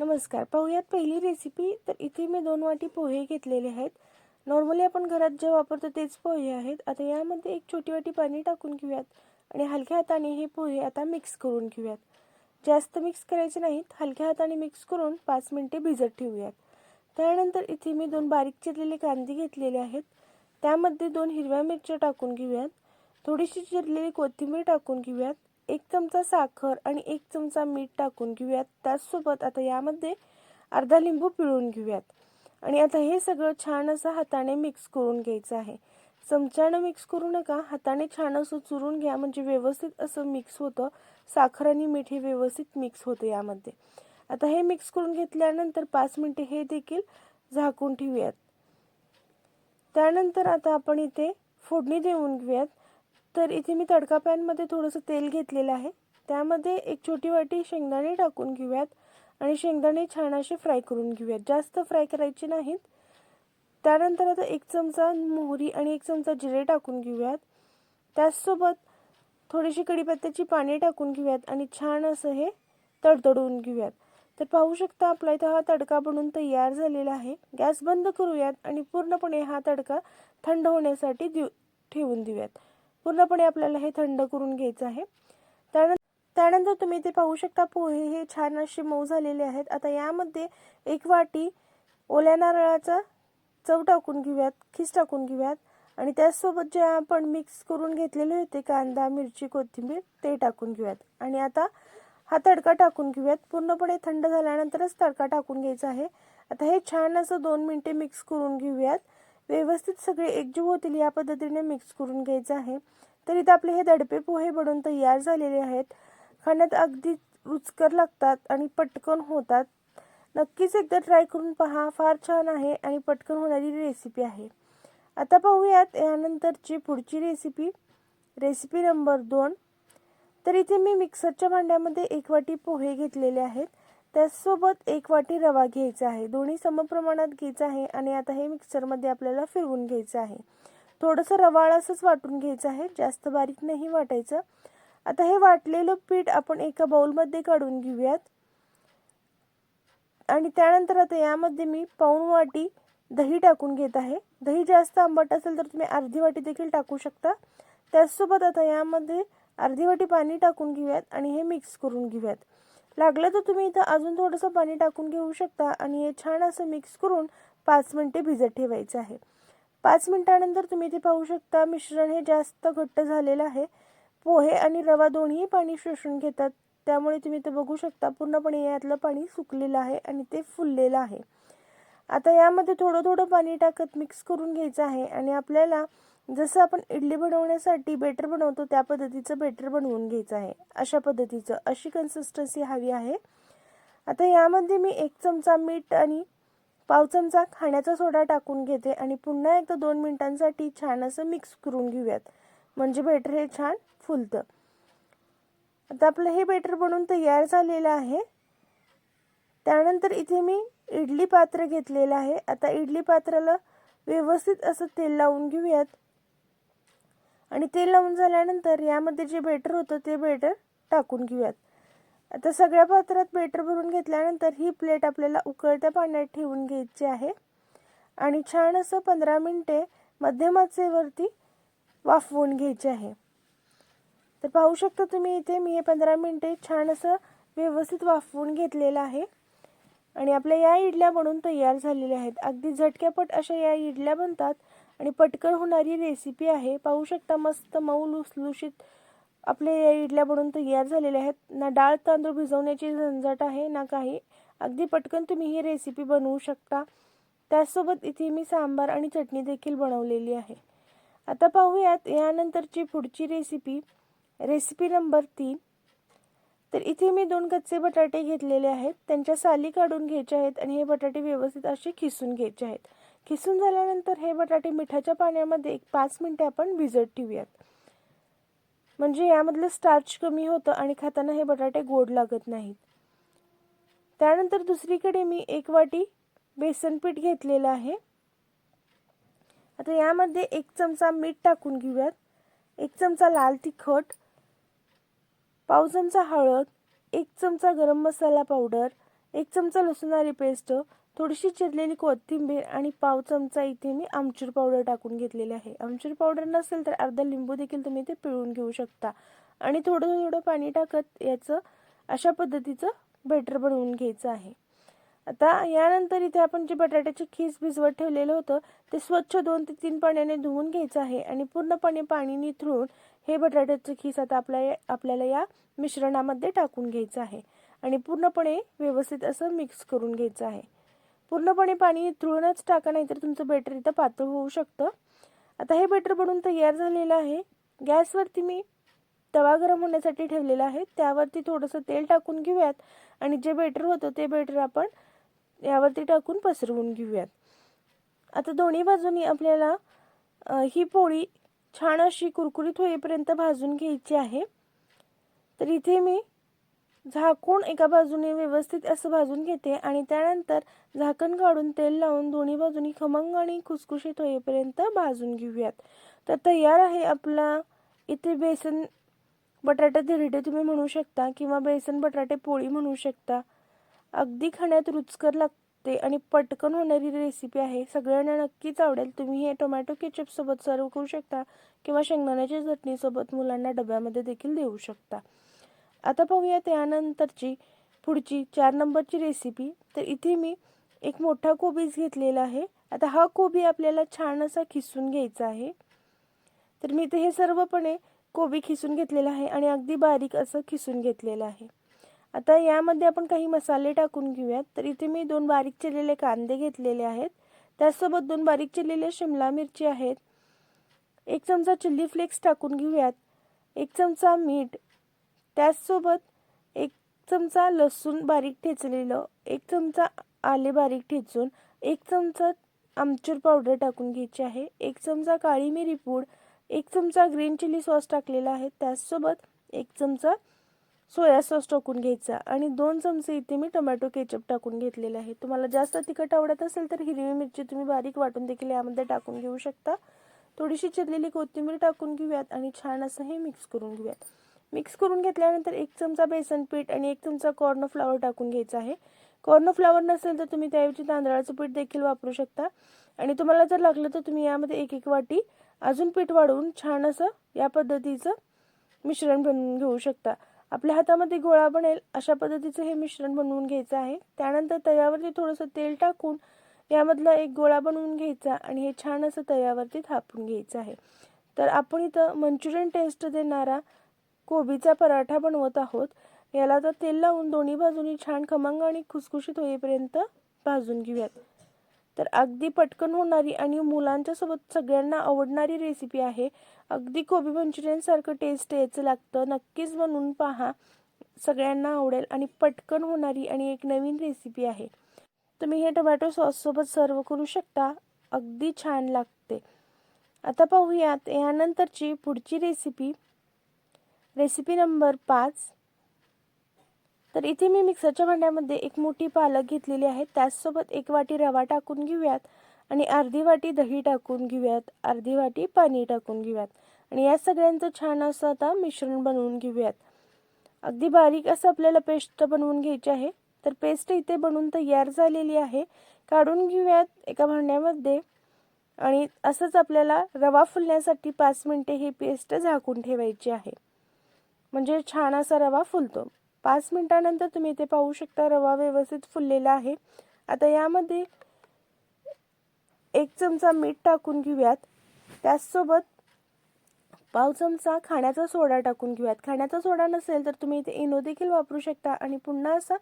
नमस्कार पाहूयात पहिली रेसिपी तर इथे मी दोन वाटी पोहे घेतलेले आहेत. नॉर्मली आपण घरात जे वापरतो तेच पोहे आहेत. आता यामध्ये एक छोटी वाटी पाणी टाकून घेऊयात आणि हलक्या हाताने हे पोहे आता मिक्स करून घेऊयात. जास्त मिक्स करायचे नाहीत. हलक्या हाताने मिक्स करून पाच मिनटे भिजत ठेवूयात. त्यानंतर इथे मी दोन बारीक चिरलेले कांदे घेतलेले आहेत. त्यामध्ये दोन हिरव्या मिरच्या टाकून घेऊयात. थोडीशी चिरलेली कोथिंबीर टाकून घेऊयात. एक चमचा साखर आणि एक चमचा मीठ टाकून घेऊयात. त्याचसोबत आता यामध्ये अर्धा लिंबू पिळून घेऊयात. आणि आता हे सगळं छान असं हाताने मिक्स करून घ्यायचं आहे. चमच्यानं मिक्स करू नका. हाताने छान असं चुरून घ्या. म्हणजे व्यवस्थित असं मिक्स होतं. साखर आणि मीठ हे व्यवस्थित मिक्स होतं यामध्ये. आता हे मिक्स करून घेतल्यानंतर पाच मिनटे हे देखील झाकून ठेवूयात. त्यानंतर आता आपण इथे फोडणी देऊन घेऊयात. तर इथे मी तडका पॅनमध्ये थोडंसं तेल घेतलेलं आहे. त्यामध्ये एक छोटी वाटी शेंगदाणे टाकून घेऊयात आणि शेंगदाणे छान असे फ्राय करून घेऊयात. जास्त फ्राय करायचे नाहीत. त्यानंतर आता एक चमचा मोहरी आणि एक चमचा जिरे टाकून घेऊयात. त्याचसोबत थोडीशी कढीपत्त्याची पाने टाकून घेऊयात आणि छान असं हे तडतडवून घेऊयात. तर पाहू शकता आपला इथं हा तडका बनून तयार झालेला आहे. गॅस बंद करूयात आणि पूर्णपणे हा तडका थंड होण्यासाठी देऊ ठेवून देऊयात. पूर्णपणे आपल्याला हे थंड करून घ्यायचं आहे. त्यानंतर त्यानंतर तुम्ही इथे पाहू शकता पोहे हे छान असे मऊ झालेले आहेत. आता यामध्ये एक वाटी ओल्या नारळाचा चव टाकून घेऊयात खीस टाकून घेऊयात. आणि त्याचसोबत जे आपण मिक्स करून घेतलेले होते कांदा मिरची कोथिंबीर ते टाकून घेऊयात. आणि आता हा तडका टाकून घेऊयात. पूर्णपणे थंड झाल्यानंतरच तडका टाकून घ्यायचा आहे. आता हे छान असं दोन मिनटे मिक्स करून घेऊयात. व्यवस्थित सगळे एकजीव होतील या पद्धतीने मिक्स करून घ्यायचं आहे. तर इथं आपले हे दडपे पोहे बनवून तयार झालेले आहेत. खाण्यात अगदी रुचकर लागतात आणि पटकन होतात. नक्कीच एकदा ट्राय करून पहा. फार छान आहे आणि पटकन होणारी रेसिपी आहे. आता पाहूयात यानंतरची पुढची रेसिपी रेसिपी नंबर दोन. तर इथे मी मिक्सरच्या भांड्यामध्ये एक वाटी पोहे घेतलेले आहेत. त्याचसोबत एक वाटी रवा घ्यायचा आहे. दोन्ही समप्रमाणात घ्यायचा आहे आणि आता हे मिक्सरमध्ये आपल्याला फिरवून घ्यायचं आहे. थोडंसं रवाळ असंच वाटून घ्यायचं आहे. जास्त बारीक नाही वाटायचं. आता हे वाटलेलं पीठ आपण एका बाउलमध्ये काढून घेऊयात. आणि त्यानंतर आता यामध्ये मी पाऊण वाटी दही टाकून घेत आहे. दही जास्त आंबट असेल तर तुम्ही अर्धी वाटी देखील टाकू शकता. त्याचसोबत आता यामध्ये अर्धी वाटी पाणी टाकून घेऊयात आणि हे मिक्स करून घेऊयात. लागलं तर तुम्ही इथं अजून थोडंसं पाणी टाकून घेऊ शकता आणि हे छान असं मिक्स करून पाच मिनटे भिजत ठेवायचं आहे. पाच मिनटानंतर तुम्ही इथे पाहू शकता मिश्रण हे जास्त घट्ट झालेलं आहे. पोहे आणि रवा दोन्ही पाणी शोषून घेतात. त्यामुळे तुम्ही इथं बघू शकता पूर्णपणे यातलं पाणी सुकलेलं आहे आणि ते फुललेलं आहे. आता यामध्ये थोडं थोडं पाणी टाकत मिक्स करून घ्यायचं आहे आणि आपल्याला जसं आपण इडली बनवण्यासाठी बेटर बनवतो त्या पद्धतीचं बेटर बनवून घ्यायचं आहे. अशा पद्धतीचं अशी कन्सिस्टन्सी हवी आहे. आता यामध्ये मी एक चमचा मीठ आणि पाव चमचा खाण्याचा सोडा टाकून घेते आणि पुन्हा एकदा दोन मिनिटांसाठी छान असं मिक्स करून घेऊयात. म्हणजे बेटर हे छान फुलतं. आता आपलं हे बेटर बनवून तयार झालेलं आहे. त्यानंतर इथे मी इडली पात्र घेतलेलं आहे. आता इडली पात्राला व्यवस्थित असं तेल लावून घेऊयात. आणि ते लावून झाल्यानंतर यामध्ये जे बेटर होतं ते बेटर टाकून घेऊयात. आता सगळ्या पात्रात बेटर भरून घेतल्यानंतर ही प्लेट आपल्याला उकळत्या पाण्यात ठेवून घ्यायची आहे. आणि छान असं पंधरा मिनटे मध्यमाचेवरती वाफवून घ्यायचे आहे. तर पाहू शकता तुम्ही इथे मी हे पंधरा मिनटे छान असं व्यवस्थित वाफवून घेतलेलं आहे. आणि आपल्या या इडल्या बनवून तयार झालेल्या आहेत. अगदी झटक्यापट अशा या इडल्या बनतात आणि पटकन होणारी रेसिपी आहे. पाहू शकता मस्त मऊ लुसलुशीत आपले या इडल्या बनवून तयार झालेले आहेत. ना डाळ तांदूळ भिजवण्याची झंझट आहे ना काही. अगदी पटकन तुम्ही ही रेसिपी बनवू शकता. त्याचसोबत इथे मी सांबार आणि चटणी देखील बनवलेली आहे. आता पाहूयात यानंतरची पुढची रेसिपी रेसिपी नंबर तीन. तर इथे मी दोन कच्चे बटाटे घेतलेले आहेत. त्यांच्या साली काढून घ्यायचे आहेत आणि हे बटाटे व्यवस्थित असे खिसून घ्यायचे आहेत. खिसून झाल्यानंतर हे बटाटे मिठाच्या पाण्यामध्ये एक पाच मिनटे आपण भिजत ठेवूयात. म्हणजे यामधलं स्टार्च कमी होतं आणि खाताना हे बटाटे गोड लागत नाहीत. त्यानंतर दुसरीकडे मी एक वाटी बेसन पीठ घेतलेलं आहे. आता यामध्ये एक चमचा मीठ टाकून घेऊयात. एक चमचा लाल तिखट पाव चमचा हळद एक चमचा गरम मसाला पावडर एक चमचा लसूण आली पेस्ट थोडीशी चिरलेली कोथिंबीर आणि पाव चमचा इथे मी आमचूर पावडर टाकून घेतलेली आहे. आमचूर पावडर नसेल तर अर्धा लिंबू देखील तुम्ही ते पिळून घेऊ शकता. आणि थोडं थोडं पाणी टाकत याचं अशा पद्धतीचं बेटर बनवून घ्यायचं आहे. आता यानंतर इथे आपण जे बटाट्याचे खीस भिजवत ठेवलेलं होतं ते स्वच्छ दोन ते तीन पाण्याने धुवून घ्यायचं आहे आणि पूर्णपणे पाणी निथळून हे बटाट्याचं खीस आता आपल्या आपल्याला या मिश्रणामध्ये टाकून घ्यायचं आहे. आणि पूर्णपणे व्यवस्थित असं मिक्स करून घ्यायचं आहे. पूर्णपणे पाणी निथळूनच टाका नाहीतर तुमचं बेटर इथं पातळ होऊ शकतं. आता हे बेटर बनून तयार झालेलं आहे. गॅसवरती मी तवा गरम होण्यासाठी ठेवलेला आहे. त्यावरती थोडंसं तेल टाकून घेऊयात. आणि जे बेटर होतं ते बेटर आपण यावरती टाकून पसरवून घेऊयात. आता दोन्ही बाजूनी आपल्याला ही पोळी छान अशी कुरकुरीत होईपर्यंत भाजून घ्यायची आहे. तर इथे मी झाकून एका बाजूने व्यवस्थित असं भाजून घेते आणि त्यानंतर झाकण काढून तेल लावून दोन्ही बाजूनी खमंग आणि खुसखुशीत होईपर्यंत भाजून घेऊयात. तर तयार आहे आपला इथे बेसन बटाटा धिरडे तुम्ही म्हणू शकता किंवा बेसन बटाटे पोळी म्हणू शकता. अगदी खाण्यात रुचकर लागते आणि पटकन होणारी रेसिपी आहे. सगळ्यांना नक्कीच आवडेल. तुम्ही हे टोमॅटो केचपसोबत सर्व करू शकता किंवा शेंगदाण्याच्या चटणीसोबत मुलांना डब्यामध्ये देखील देऊ शकता. आता पाहूया त्यानंतरची पुढची चार नंबरची रेसिपी तर इथे मी एक मोठा कोबीज घेतलेला आहे. आता हा कोबी आपल्याला छान असा खिसून घ्यायचा आहे. तर मी इथे हे सर्वपणे कोबी खिसून घेतलेला आहे आणि अगदी बारीक असं खिसून घेतलेलं आहे. आता यामध्ये आपण काही मसाले टाकून घेऊयात. तर इथे मी दोन बारीक चिरलेले कांदे घेतलेले आहेत. त्याचसोबत दोन बारीक चिरलेले शिमला मिरची आहेत. एक चमचा चिल्ली फ्लेक्स टाकून घेऊयात. एक चमचा मीठ त्याचसोबत एक चमचा लसूण बारीक ठेचलेलं एक चमचा आले बारीक ठेचून एक चमचा आमचूर पावडर टाकून घ्यायची आहे एक चमचा काळी मिरी पूड एक चमचा ग्रीन चिली सॉस टाकलेला आहे त्याचसोबत एक चमचा सोया सॉस टाकून घ्यायचा आणि दोन चमचे इथे मी टोमॅटो केचप टाकून घेतलेले आहे. तुम्हाला जास्त तिखट आवडत असेल तर हिरवी मिरची तुम्ही बारीक वाटून देखील यामध्ये टाकून घेऊ शकता. थोडीशी चिरलेली कोथिंबीर टाकून घेऊयात आणि छान असं हे मिक्स करून घेऊयात. मिक्स करून घेतल्यानंतर एक चमचा बेसन पीठ आणि एक चमचा कॉर्न फ्लावर टाकून घ्यायचा आहे. कॉर्न फ्लावर नसेल तर तुम्ही त्याऐवजी तांदळाचं पीठ देखील वापरू शकता. आणि तुम्हाला जर लागलं तर तुम्ही यामध्ये एक एक वाटी अजून पीठ वाढवून छान असं या पद्धतीचं मिश्रण बनवून घेऊ शकता. आपल्या हातामध्ये गोळा बनेल अशा पद्धतीचं हे मिश्रण बनवून घ्यायचं आहे. त्यानंतर तव्यावरती थोडंसं तेल टाकून यामधला एक गोळा बनवून घ्यायचा आणि हे छान असं तव्यावरती थापून घ्यायचं आहे. तर आपण इथं मंचुरियन टेस्ट देणारा कोबीचा पराठा बनवत आहोत. याला तर तेल लावून दोन्ही बाजूनी छान खमंग आणि खुसखुशीत होईपर्यंत भाजून घेऊयात. तर अगदी पटकन होणारी आणि मुलांच्या सोबत सगळ्यांना आवडणारी रेसिपी आहे. अगदी कोबी मंचुरियन सारखं टेस्ट यायचं लागतं. नक्कीच बनवून पहा. सगळ्यांना आवडेल आणि पटकन होणारी आणि एक नवीन रेसिपी आहे. तुम्ही हे टोमॅटो सॉससोबत सर्व करू शकता. अगदी छान लागते. आता पाहूयात यानंतरची पुढची रेसिपी रेसिपी नंबर पाच. तर इथे मी मिक्सरच्या भांड्यामध्ये एक मोठी पालक घेतलेली आहे. त्याचसोबत एक वाटी रवा टाकून घेऊयात आणि अर्धी वाटी दही टाकून घेऊयात. अर्धी वाटी पाणी टाकून घेऊयात. आणि या सगळ्यांचं छान असं आता मिश्रण बनवून घेऊयात. अगदी बारीक असं आपल्याला पेस्ट बनवून घ्यायची आहे. तर पेस्ट इथे बनवून तयार झालेली आहे. काढून घेऊयात एका भांड्यामध्ये. आणि असंच आपल्याला रवा फुलण्यासाठी पाच मिनटे ही पेस्ट झाकून ठेवायची आहे. म्हणजे छान असा रवा फुलतो. पाच मिनटानंतर तुम्ही इथे पाहू शकता रवा व्यवस्थित फुललेला आहे. आता यामध्ये एक चमचा मीठ टाकून घेऊयात. त्याचसोबत पाव चमचा खाण्याचा सोडा टाकून घेऊयात. खाण्याचा सोडा नसेल तर तुम्ही इथे इनो देखील वापरू शकता आणि पुन्हा असा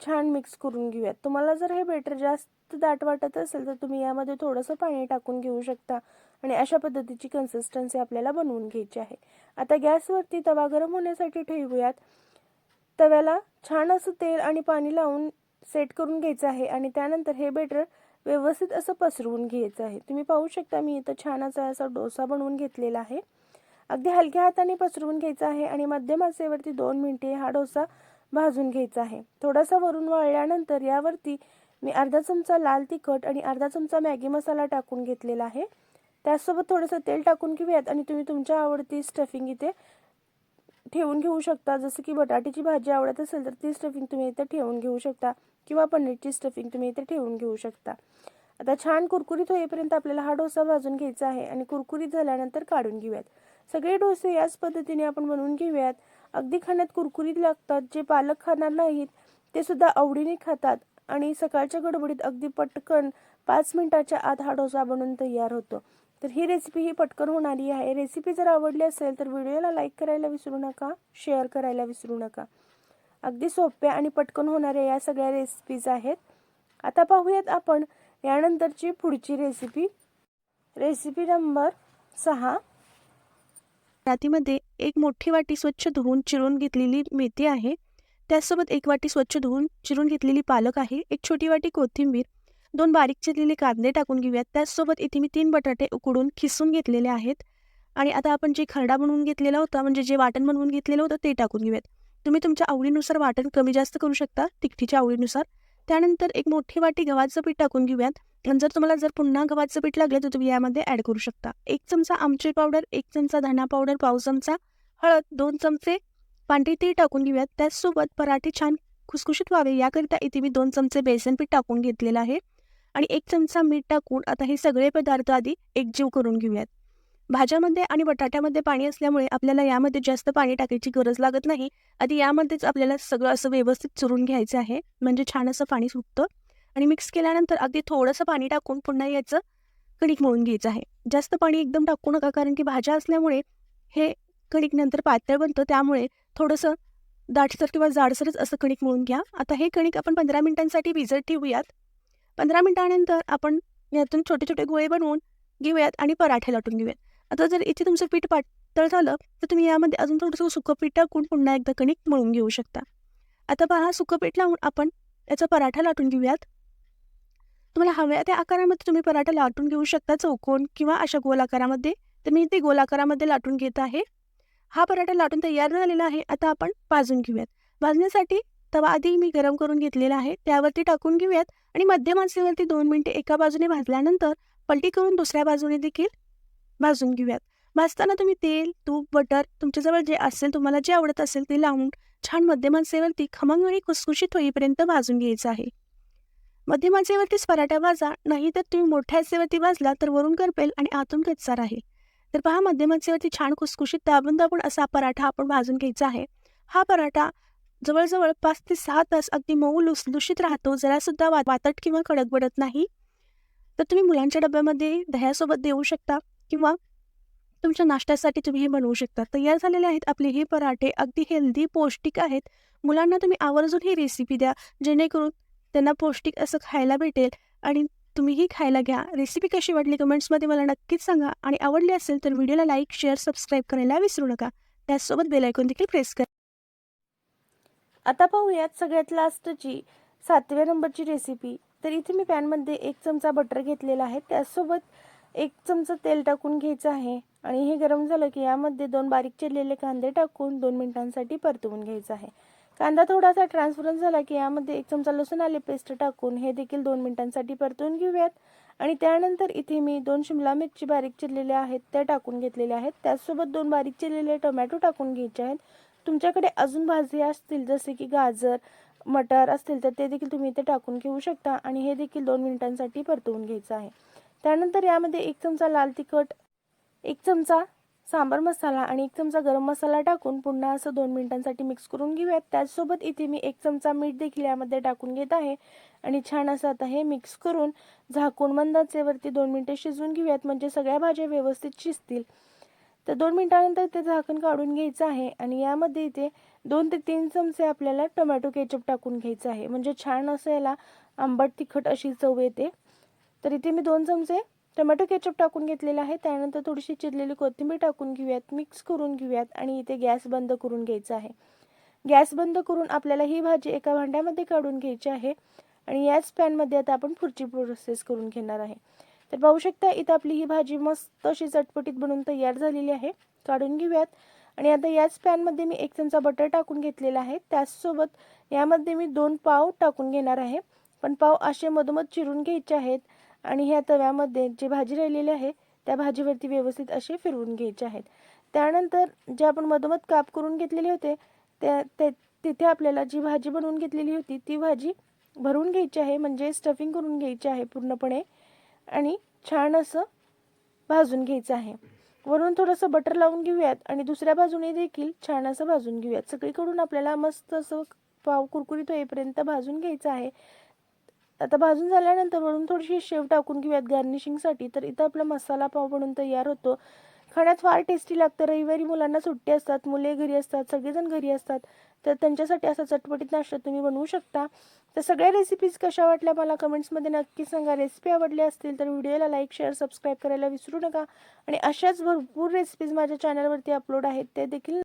छान मिक्स करून घेऊयात. तुम्हाला जर हे बेटर जास्त दाट वाटत असेल तर तुम्ही यामध्ये थोडंसं पाणी टाकून घेऊ शकता. आणि अशा पद्धतीची कन्सिस्टन्सी आपल्याला बनवून घ्यायची आहे. आता गॅसवरती तवा गरम होण्यासाठी ठेवूयात. तव्याला छान असं तेल आणि पाणी लावून सेट करून घ्यायचं आहे आणि त्यानंतर हे बेटर व्यवस्थित असं पसरवून घ्यायचं आहे. तुम्ही पाहू शकता मी इथं छान असा असा डोसा बनवून घेतलेला आहे. अगदी हलक्या हाताने पसरवून घ्यायचा आहे आणि मध्यम आचेवरती दोन मिनिटे हा डोसा भाजून घ्यायचा आहे. थोडासा वरून वाळल्यानंतर यावरती मी अर्धा चमचा लाल तिखट आणि अर्धा चमचा मॅगी मसाला टाकून घेतलेला आहे. त्याचसोबत थोडंसं तेल टाकून घेऊयात आणि तुम्ही तुमच्या आवडती स्टफिंग इथे ठेवून घेऊ शकता. जसं की बटाट्याची भाजी आवडत असेल तर ती स्टफिंग तुम्ही इथे ठेवून घेऊ शकता. किंवा पनीरची स्टफिंग तुम्ही इथे ठेवून घेऊ शकता. आता छान कुरकुरीत होईपर्यंत आपल्याला हा डोसा भाजून घ्यायचा आहे आणि कुरकुरीत झाल्यानंतर काढून घेऊयात. सगळे डोसे याच पद्धतीने आपण बनवून घेऊयात. अगदी खाण्यात कुरकुरीत लागतात. जे पालक खाणार नाहीत ते सुद्धा आवडीने खातात. आणि सकाळच्या गडबडीत अगदी पटकन पाच मिनिटाच्या आत हा डोसा बनवून तयार होतो. तर ही रेसिपी ही पटकन होणारी आहे. रेसिपी जर आवडली असेल तर व्हिडिओला लाईक करायला विसरू नका शेअर करायला विसरू नका. अगदी सोप्या आणि पटकन होणाऱ्या या सगळ्या रेसिपीज आहेत. आता पाहूयात आपण यानंतरची पुढची रेसिपी रेसिपी नंबर सहा. रातीमध्ये एक मोठी वाटी स्वच्छ धुवून चिरून घेतलेली मेथी आहे. त्याचसोबत एक वाटी स्वच्छ धुवून चिरून घेतलेली पालक आहे. एक छोटी वाटी कोथिंबीर दोन बारीक चिरलेले कांदे टाकून घेऊयात. त्याचसोबत इथे मी तीन बटाटे उकडून खिसून घेतलेले आहेत. आणि आता आपण जे खरडा बनवून घेतलेला होता म्हणजे जे वाटण बनवून घेतलेलं होतं ते टाकून घेऊयात. तुम्ही तुमच्या आवडीनुसार वाटण कमी जास्त करू शकता तिखटीच्या आवडीनुसार. त्यानंतर एक मोठी वाटी गव्हाचं पीठ टाकून घेऊयात. आणि जर तुम्हाला जर पुन्हा गव्हाचं पीठ लागलं तर तुम्ही यामध्ये ॲड करू शकता. एक चमचा आमचूर पावडर एक चमचा धना पावडर पाव चमचा हळद दोन चमचे पांढरी तीळ टाकून घेऊयात. त्याचसोबत पराठे छान खुसखुशीत व्हावे. याकरिता इथे मी दोन चमचे बेसन पीठ टाकून घेतलेलं आहे. आणि एक चमचा मीठ टाकून आता हे सगळे पदार्थ आधी एकजीव करून घेऊयात. भाज्यामध्ये आणि बटाट्यामध्ये पाणी असल्यामुळे आपल्याला यामध्ये जास्त पाणी टाकायची गरज लागत नाही. आधी यामध्येच आपल्याला सगळं असं व्यवस्थित चुरून घ्यायचं आहे. म्हणजे छान असं पाणी सुटतं. आणि मिक्स केल्यानंतर अगदी थोडंसं पाणी टाकून पुन्हा याचं कणिक मळून घ्यायचं आहे. जास्त पाणी एकदम टाकू नका कारण की भाज्या असल्यामुळे हे कणिक नंतर पातळ बनतं. त्यामुळे थोडंसं दाटसर किंवा जाडसरच असं कणिक मळून घ्या. आता हे कणिक आपण पंधरा मिनिटांसाठी भिजत ठेवूयात. पंधरा मिनटानंतर आपण यातून छोटे छोटे गोळे बनवून घेऊयात आणि पराठे लाटून घेऊयात. आता जर इथे तुमचं पीठ पातळ झालं तर तुम्ही यामध्ये अजून थोडंसं सुकं पीठ टाकून पुन्हा एकदा कणिक मळून घेऊ शकता. आता पहा सुकं पीठ लावून आपण याचा पराठा लाटून घेऊयात. तुम्हाला हव्या त्या आकारामध्ये तुम्ही पराठा लाटून घेऊ शकता चौकोन किंवा अशा गोल आकारामध्ये. तर मी ते गोल आकारामध्ये लाटून घेत आहे. हा पराठा लाटून तयार झालेला आहे. आता आपण भाजून घेऊयात. भाजण्यासाठी तवा आधी मी गरम करून घेतलेला आहे. त्यावरती टाकून घेऊयात आणि मध्यम आचेवरती दोन मिनिटे एका बाजूने भाजल्यानंतर पलटी करून दुसऱ्या बाजूने देखील भाजून घेऊयात. भाजताना तुम्ही तेल तूप बटर तुमच्याजवळ जे असेल तुम्हाला जे आवडत असेल ते लावून छान मध्यम खमंग आणि खुसखुशीत होईपर्यंत भाजून घ्यायचं आहे. मध्यम पराठा भाजा नाही तर तुम्ही मोठ्या आचेवरती भाजला तर वरून करपेल आणि आतून कच्चा राहील. तर पहा मध्यम छान खुसखुशीत दाबून दाबून असा पराठा आपण भाजून घ्यायचा आहे. हा पराठा जवळजवळ पाच ते सहा तास अगदी मऊ लुसलुशीत राहतो जरासुद्धा वा वातट किंवा कडक पडत नाही. तर तुम्ही मुलांच्या डब्यामध्ये दह्यासोबत देऊ शकता किंवा तुमच्या नाश्त्यासाठी तुम्ही हे बनवू शकता. तयार झालेले आहेत आपले हे पराठे अगदी हेल्दी पौष्टिक आहेत. मुलांना तुम्ही आवर्जून ही रेसिपी द्या जेणेकरून त्यांना पौष्टिक असं खायला भेटेल. आणि तुम्हीही खायला घ्या. रेसिपी कशी वाटली कमेंट्समध्ये मला नक्कीच सांगा. आणि आवडली असेल तर व्हिडिओला लाईक शेअर सबस्क्राईब करायला विसरू नका. त्याचसोबत बेलायकॉन देखील प्रेस करा आता पाहूयात सगळ्यात लास्टची सातव्या नंबरची रेसिपी तर इथे मी पॅनमध्ये एक चमचा बटर घेतलेला आहे. त्याचसोबत एक चमचा तेल टाकून घ्यायचं आहे. आणि हे गरम झालं की यामध्ये दोन बारीक चिरलेले कांदे टाकून दोन मिनिटांसाठी परतवून घ्यायचं आहे. कांदा थोडासा ट्रान्सफरन्स झाला की यामध्ये एक चमचा लसूण आले पेस्ट टाकून हे देखील दोन मिनिटांसाठी परतवून घेऊयात. आणि त्यानंतर इथे मी दोन शिमला मिरची बारीक चिरलेल्या आहेत त्या टाकून घेतलेल्या आहेत. त्याचसोबत दोन बारीक चिरलेले टोमॅटो टाकून घ्यायचे आहेत. तुमच्याकडे अजून भाजी असतील जसे की गाजर मटर असतील तर ते देखील तुम्ही इथे टाकून घेऊ शकता आणि हे देखील दोन मिनिटांसाठी परतवून घ्यायचं आहे. त्यानंतर यामध्ये एक चमचा लाल तिखट एक चमचा सांबार मसाला आणि एक चमचा गरम मसाला टाकून पुन्हा असं दोन मिनिटांसाठी मिक्स करून घेऊयात. त्याचसोबत इथे मी एक चमचा मीठ देखील यामध्ये टाकून घेत आहे आणि छान असं आता हे मिक्स करून झाकून मंदाचेवरती दोन मिनिटे शिजवून घेऊयात म्हणजे सगळ्या भाज्या व्यवस्थित शिजतील. तर दोन मिनटानंतर ते झाकण काढून घ्यायचं आहे आणि यामध्ये इथे दोन ते तीन चमचे आपल्याला टोमॅटो केचप टाकून घ्यायचं आहे. म्हणजे छान असं याला आंबट तिखट अशी चव येते. तर इथे मी दोन चमचे टोमॅटो केचप टाकून घेतलेलं आहे. त्यानंतर थोडीशी चिरलेली कोथिंबीर टाकून घेऊयात मिक्स करून घेऊयात आणि इथे गॅस बंद करून घ्यायचा आहे. गॅस बंद करून आपल्याला ही भाजी एका भांड्यामध्ये काढून घ्यायची आहे आणि याच पॅनमध्ये आता आपण पुढची प्रोसेस करून घेणार आहे. तर पाहू शकता इथं आपली ही भाजी मस्त अशी चटपटीत बनवून तयार झालेली आहे. काढून घेऊयात. आणि आता याच पॅनमध्ये मी एक चमचा बटर टाकून घेतलेला आहे. त्याचसोबत यामध्ये मी दोन पाव टाकून घेणार आहे. पण पाव असे मधोमध चिरून घ्यायचे आहेत. आणि ह्या तव्यामध्ये जी भाजी राहिलेली आहे त्या भाजीवरती व्यवस्थित असे फिरवून घ्यायचे आहेत. त्यानंतर जे आपण मधोमध काप करून घेतलेले होते त्या ते तिथे आपल्याला जी भाजी बनवून घेतलेली होती ती भाजी भरून घ्यायची आहे. म्हणजे स्टफिंग करून घ्यायची आहे पूर्णपणे. आणि छान असं भाजून घ्यायचं आहे. वरून थोडंसं बटर लावून घेऊयात आणि दुसऱ्या बाजूने देखील छान असं भाजून घेऊयात. सगळीकडून आपल्याला मस्त असं पाव कुरकुरीत होईपर्यंत भाजून घ्यायचं आहे. आता भाजून झाल्यानंतर वरून थोडीशी शेव टाकून घेऊयात गार्निशिंगसाठी तर इथं आपला मसाला पाव बनून तयार होतो. खाण्यात फार टेस्टी लागतं. रविवारी मुलांना सुट्टी असतात मुले घरी असतात सगळेजण घरी असतात. तर त्यांच्यासाठी असा चटपटीत नाश्ता तुम्ही बनवू शकता. तर सगळ्या रेसिपीज कशा वाटल्या मला कमेंट्समध्ये नक्की सांगा. रेसिपी आवडल्या असतील तर व्हिडिओला लाईक शेअर सबस्क्राईब करायला विसरू नका. आणि अशाच भरपूर रेसिपीज माझ्या चॅनलवरती अपलोड आहेत ते देखील